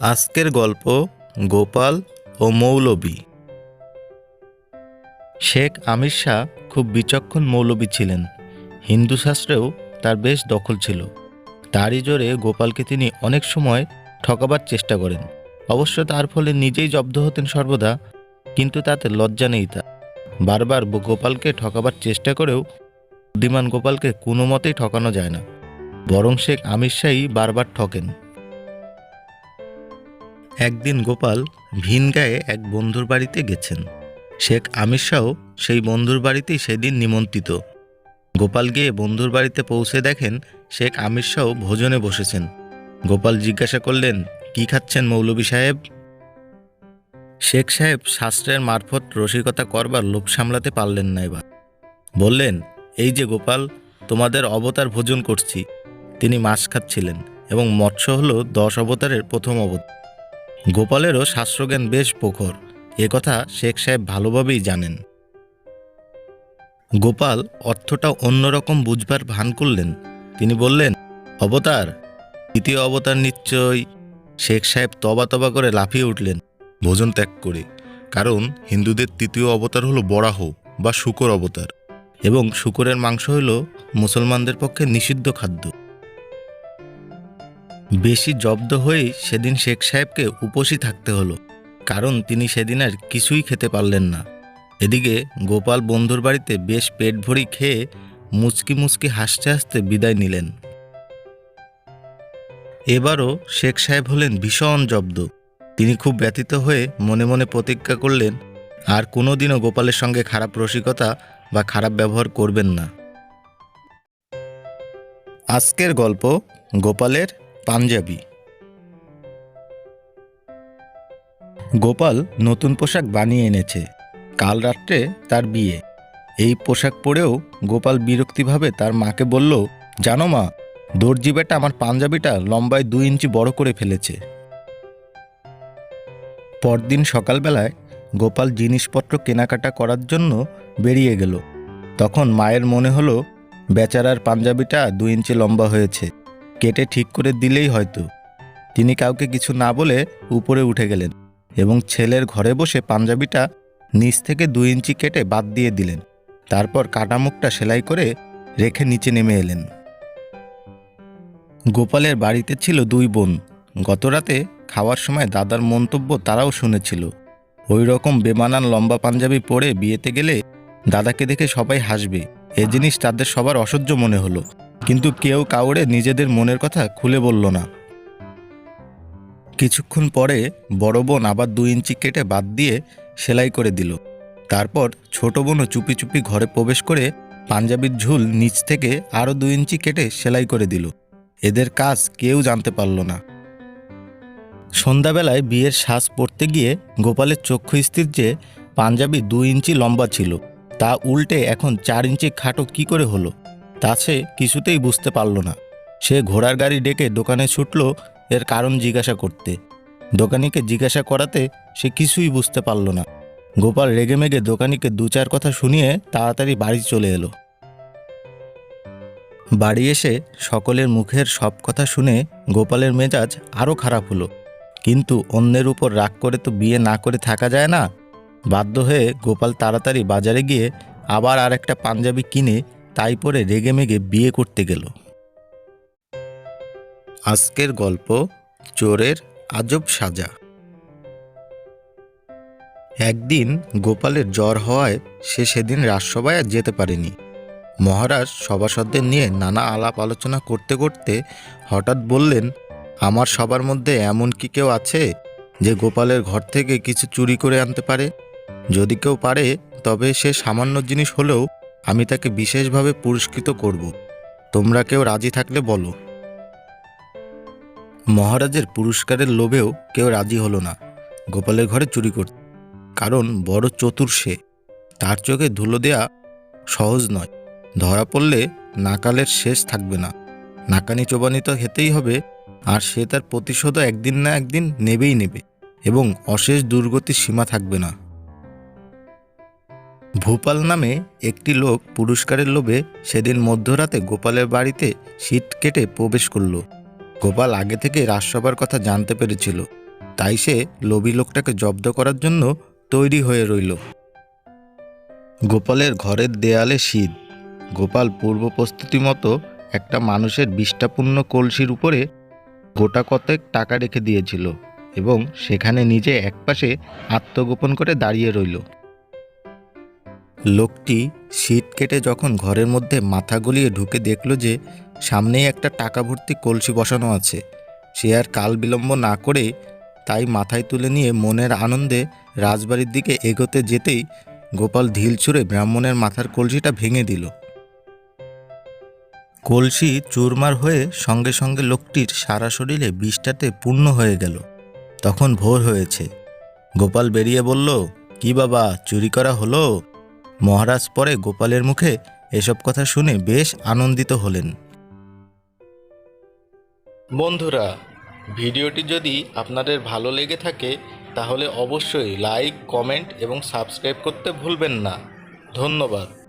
আজকের গল্প গোপাল ও মৌলবী। শেখ আমির শাহ খুব বিচক্ষণ মৌলবী ছিলেন। হিন্দু শাস্ত্রেও তার বেশ দখল ছিল। তারই জোরে গোপালকে তিনি অনেক সময় ঠকাবার চেষ্টা করেন। অবশ্য তার ফলে নিজেই জব্দ হতেন সর্বদা, কিন্তু তাতে লজ্জা নেই তা বারবার গোপালকে ঠকাবার চেষ্টা করেও বুদ্ধিমান গোপালকে কোনো মতেই ঠকানো যায় না। বরং শেখ আমির শাহই বারবার ঠকেন। একদিন গোপাল ভিন গায়ে এক বন্ধুর বাড়িতে গেছেন। শেখ আমির শাহ সেই বন্ধুর বাড়িতেই সেদিন নিমন্ত্রিত। গোপাল গিয়ে বন্ধুর বাড়িতে পৌঁছে দেখেন শেখ আমির শাহ ভোজনে বসেছেন। গোপাল জিজ্ঞাসা করলেন, কি খাচ্ছেন মৌলবী সাহেব? শেখ সাহেব শাস্ত্রের মারফত রসিকতা করবার লোভ সামলাতে পারলেন না এবার। বললেন, এই যে গোপাল, তোমাদের অবতার ভোজন করছি। তিনি মাছ খাচ্ছিলেন এবং মৎস্য হল দশ অবতারের প্রথম অবতার। গোপালেরও শাস্ত্রজ্ঞান বেশ প্রখর। এ কথা শেখ সাহেব ভালোভাবেই জানেন। গোপাল অর্থটা অন্যরকম বুঝবার ভান করলেন। তিনি বললেন, অবতার, দ্বিতীয় অবতার নিশ্চয় শেখ সাহেব তবা তবা করে লাফিয়ে উঠলেন, ভোজন ত্যাগ করে। কারণ হিন্দুদের তৃতীয় অবতার হলো বরাহ বা শুকর অবতার এবং শুকরের মাংস হল মুসলমানদের পক্ষে নিষিদ্ধ খাদ্য। বেশি জব্দ হয়েই সেদিন শেখ সাহেবকে উপসী থাকতে হলো, কারণ তিনি সেদিন আর কিছুই খেতে পারলেন না। এদিকে গোপাল বন্ধুর বাড়িতে বেশ পেট ভরি খেয়ে মুচকি মুচকি হাসতে হাসতে বিদায় নিলেন। এবারও শেখ সাহেব হলেন ভীষণ জব্দ। তিনি খুব ব্যথিত হয়ে মনে মনে প্রতিজ্ঞা করলেন, আর কোনোদিনও গোপালের সঙ্গে খারাপ রসিকতা বা খারাপ ব্যবহার করবেন না। আজকের গল্প গোপালের পাঞ্জাবি। গোপাল নতুন পোশাক বানিয়ে এনেছে। কাল রাত্রে তার বিয়ে। এই পোশাক পরেও গোপাল বিরক্তিভাবে তার মাকে বলল, জানো মা, দর্জি বেটা আমার পাঞ্জাবিটা লম্বায় দুই ইঞ্চি বড় করে ফেলেছে। পরদিন সকালবেলায় গোপাল জিনিসপত্র কেনাকাটা করার জন্য বেরিয়ে গেল। তখন মায়ের মনে হলো, বেচারার পাঞ্জাবিটা দুই ইঞ্চি লম্বা হয়েছে। কেটে ঠিক করে দিলেই হয়তো। তিনি কাউকে কিছু না বলে উপরে উঠে গেলেন এবং ছেলের ঘরে বসে পাঞ্জাবিটা নিচ থেকে দুই ইঞ্চি কেটে বাদ দিয়ে দিলেন। তারপর কাটা মুখটা সেলাই করে রেখে নিচে নেমে এলেন। গোপালের বাড়িতে ছিল দুই বোন। গতরাতে খাওয়ার সময় দাদার মন্তব্য তারাও শুনেছিল। ওই রকম বেমানান লম্বা পাঞ্জাবি পরে বিয়েতে গেলে দাদাকে দেখে সবাই হাসবে। এ জিনিস তাদের সবার অসহ্য মনে হলো। কিন্তু কেউ কাউরে নিজেদের মনের কথা খুলে বলল না। কিছুক্ষণ পরে বড় বোন আবার দুই ইঞ্চি কেটে বাদ দিয়ে সেলাই করে দিল। তারপর ছোট বোনও চুপি চুপি ঘরে প্রবেশ করে পাঞ্জাবির ঝুল নিচ থেকে আরও দুই ইঞ্চি কেটে সেলাই করে দিল। এদের কাজ কেউ জানতে পারল না। সন্ধ্যাবেলায় বিয়ের শ্বাস পড়তে গিয়ে গোপালের চক্ষু স্থির যে পাঞ্জাবি দুই ইঞ্চি লম্বা ছিল, তা উল্টে এখন চার ইঞ্চি খাটো কি করে হলো? তা সে কিছুতেই বুঝতে পারল না। সে ঘোড়ার গাড়ি ডেকে দোকানে ছুটল এর কারণ জিজ্ঞাসা করতে। দোকানিকে জিজ্ঞাসা করাতে সে কিছুই বুঝতে পারল না। গোপাল রেগেমেগে দোকানিকে দু চার কথা শুনিয়ে তাড়াতাড়ি বাড়ি চলে এলো। বাড়ি এসে সকলের মুখের সব কথা শুনে গোপালের মেজাজ আরও খারাপ হলো। কিন্তু অন্যের উপর রাগ করে তো বিয়ে না করে থাকা যায় না। বাধ্য হয়ে গোপাল তাড়াতাড়ি বাজারে গিয়ে আবার আর একটা পাঞ্জাবি কিনে তাই পরে রেগেমেগে বিয়ে করতে গেল। আজকের গল্প চোরের আজব সাজা। একদিন গোপালের জ্বর হওয়ায় সে সেদিন রাজসভায় আর যেতে পারেনি। মহারাজ সভাসদদের নিয়ে নানা আলাপ আলোচনা করতে করতে হঠাৎ বললেন, আমার সবার মধ্যে এমন কি কেউ আছে যে গোপালের ঘর থেকে কিছু চুরি করে আনতে পারে? যদি কেউ পারে, তবে সে সামান্য জিনিস হলেও আমি তাকে বিশেষভাবে পুরস্কৃত করব। তোমরা কেউ রাজি থাকলে বলো। মহারাজের পুরস্কারের লোভেও কেউ রাজি হলো না। গোপালের ঘরে চুরি করতে কারণ বড় চতুর সে। তার চোখে ধুলো দেয়া সহজ নয়। ধরা পড়লে নাকালের শেষ থাকবে না। নাকানি চোবানি তো হেতেই হবে, আর সে তার প্রতিশোধও একদিন না একদিন নেবেই নেবে, এবং অশেষ দুর্গতির সীমা থাকবে না। ভূপাল নামে একটি লোক পুরস্কারের লোভে সেদিন মধ্যরাতে গোপালের বাড়িতে সিট কেটে প্রবেশ করল। গোপাল আগে থেকে রাজসভার কথা জানতে পেরেছিল। তাই সে লোভী লোকটাকে জব্দ করার জন্য তৈরি হয়ে রইল। গোপালের ঘরের দেয়ালে শীত। গোপাল পূর্ব প্রস্তুতি মতো একটা মানুষের বিষ্ঠাপূর্ণ কলসির উপরে গোটা কতেক টাকা রেখে দিয়েছিল এবং সেখানে নিজে একপাশে আত্মগোপন করে দাঁড়িয়ে রইল। লোকটি শীত কেটে যখন ঘরের মধ্যে মাথা গলিয়ে ঢুকে দেখল যে সামনেই একটা টাকা ভর্তি কলসি বসানো আছে, সে আর কাল বিলম্ব না করে তাই মাথায় তুলে নিয়ে মনের আনন্দে রাজবাড়ির দিকে এগোতে যেতেই গোপাল ঢিল ছুঁড়ে ব্রাহ্মণের মাথার কলসিটা ভেঙে দিল। কলসি চুরমার হয়ে সঙ্গে সঙ্গে লোকটির সারা শরীরে বিষটাতে পূর্ণ হয়ে গেল। তখন ভোর হয়েছে। গোপাল বেরিয়ে বলল, কি বাবা, চুরি করা হলো? মহারাজ পরে গোপালের মুখে এসব কথা শুনে বেশ আনন্দিত হলেন। বন্ধুরা, ভিডিওটি যদি আপনাদের ভালো লেগে থাকে, তাহলে অবশ্যই লাইক, কমেন্ট এবং সাবস্ক্রাইব করতে ভুলবেন না। ধন্যবাদ।